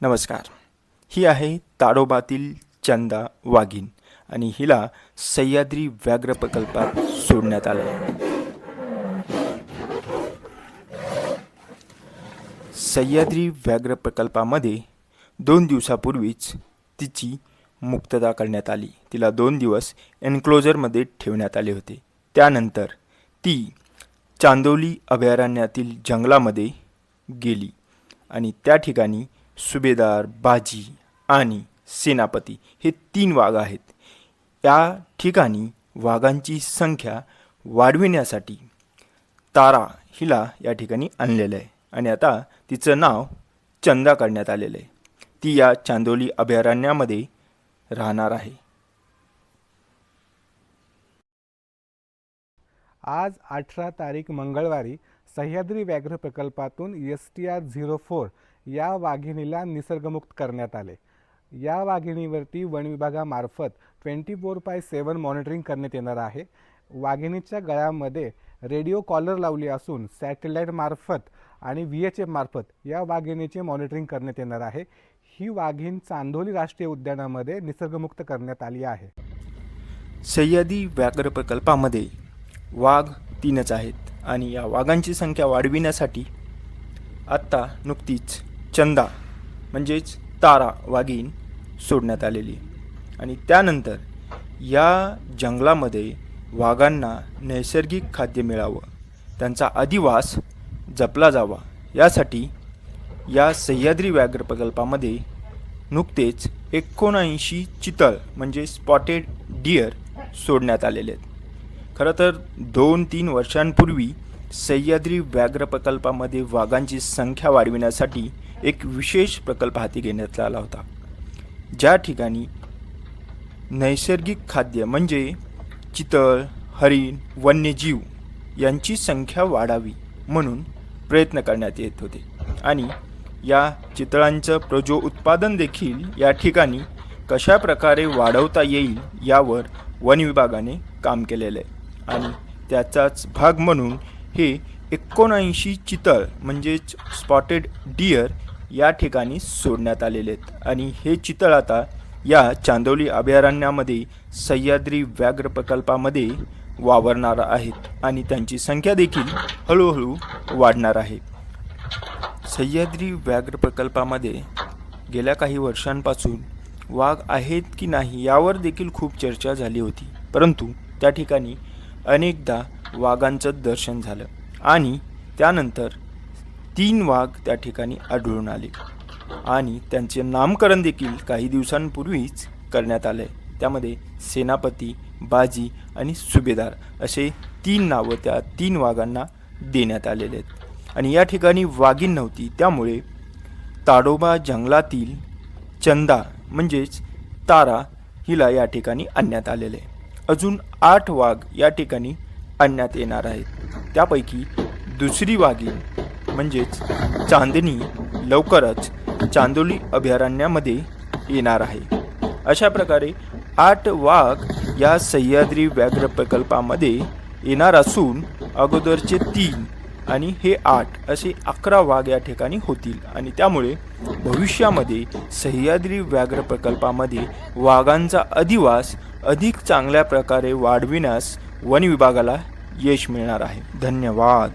नमस्कार. ही आहे ताडोबातील चंदा वाघीण आणि हिला सह्याद्री व्याघ्र प्रकल्पात सोडण्यात आलं आहे. सह्याद्री व्याघ्र प्रकल्पामध्ये दोन दिवसापूर्वीच तिची मुक्तता करण्यात आली. तिला दोन दिवस एन्क्लोजरमध्ये ठेवण्यात आले होते. त्यानंतर ती चांदोली अभयारण्यातील जंगलामध्ये गेली आणि त्या ठिकाणी सुभेदार बाजी आणि सेनापती हे तीन वाघ आहेत. या ठिकाणी वाघांची संख्या वाढविण्यासाठी तारा हिला या ठिकाणी आणलेलं आहे आणि आता तिचं नाव चंदा करण्यात आलेलं आहे. ती या चांदोली अभयारण्यामध्ये राहणार आहे. आज अठरा तारीख मंगळवारी सह्याद्री व्याघ्र प्रकल्पातून S T R zero four या वाघिणीला निसर्गमुक्त करण्यात आले. या वाघिणीवरती वन विभागामार्फत twenty four by seven monitoring करण्यात येणार आहे. वाघिणीच्या गळ्यामध्ये रेडिओ कॉलर लावली असून सॅटेलाईटमार्फत आणि व्ही एच एफमार्फत या वाघिणीचे मॉनिटरिंग करण्यात येणार आहे. ही वाघीण चांदोली राष्ट्रीय उद्यानामध्ये निसर्गमुक्त करण्यात आली आहे. सह्यादी व्याघ्र प्रकल्पामध्ये वाघ तीनच आहेत आणि या वाघांची संख्या वाढविण्यासाठी आत्ता नुकतीच चंदा म्हणजेच तारा वाघीण सोडण्यात आलेली. आणि त्यानंतर या जंगलामध्ये वाघांना नैसर्गिक खाद्य मिळावं त्यांचा अधिवास जपला जावा. यासाठी या सह्याद्री व्याघ्र प्रकल्पामध्ये नुकतेच एकोणऐंशी चितळ म्हणजे स्पॉटेड डिअर सोडण्यात आलेले आहेत. खरं तर दोन तीन वर्षांपूर्वी सह्याद्री व्याघ्र प्रकल्पामध्ये वाघांची संख्या वाढविण्यासाठी एक विशेष प्रकल्प हाती घेण्यात आला होता. ज्या ठिकाणी नैसर्गिक खाद्य म्हणजे चितळ हरिण वन्यजीव यांची संख्या वाढावी म्हणून प्रयत्न करण्यात येत होते. आणि या चितळांचं प्रजो उत्पादन देखील या ठिकाणी कशा प्रकारे वाढवता येईल यावर वन विभागाने काम केलेलं आहे. आणि त्याचाच भाग म्हणून हे एकोणऐंशी चितळ म्हणजेच स्पॉटेड डिअर या ठिकाणी सोडण्यात आलेले आहेत. आणि हे चितळ आता या चांदोली अभयारण्यामध्ये सह्याद्री व्याघ्र प्रकल्पामध्ये वावरणार आहेत आणि त्यांची संख्या देखील हळूहळू वाढणार आहे. सह्याद्री व्याघ्र प्रकल्पामध्ये गेल्या काही वर्षांपासून वाघ आहेत की नाही यावर देखील खूप चर्चा झाली होती. परंतु त्या ठिकाणी अनेकदा वाघांचं दर्शन झालं आणि त्यानंतर तीन वाघ त्या ठिकाणी आढळून आले. आणि त्यांचे नामकरण देखील काही दिवसांपूर्वीच करण्यात आले. त्यामध्ये सेनापती बाजी आणि सुभेदार असे तीन नावं त्या तीन वाघांना देण्यात आलेले आहेत. आणि या ठिकाणी वाघीण नव्हती. त्यामुळे ताडोबा जंगलातील चंदा म्हणजेच तारा हिला या ठिकाणी आणण्यात आलेले. आहे अजून आठ वाघ या ठिकाणी आणण्यात येणार आहेत. त्यापैकी दुसरी वाघीण म्हणजेच चांदणी लवकरच चांदोली अभयारण्यामध्ये येणार आहे. अशा प्रकारे आठ वाघ या सह्याद्री व्याघ्र प्रकल्पामध्ये येणार असून अगोदरचे तीन आणि हे आठ असे अकरा वाघ या ठिकाणी होतील आणि त्यामुळे भविष्यामध्ये सह्याद्री व्याघ्र प्रकल्पामध्ये वाघांचा अधिवास अधिक चांगल्या प्रकारे वाढविण्यास वन विभागाला यश मिळणार आहे. धन्यवाद.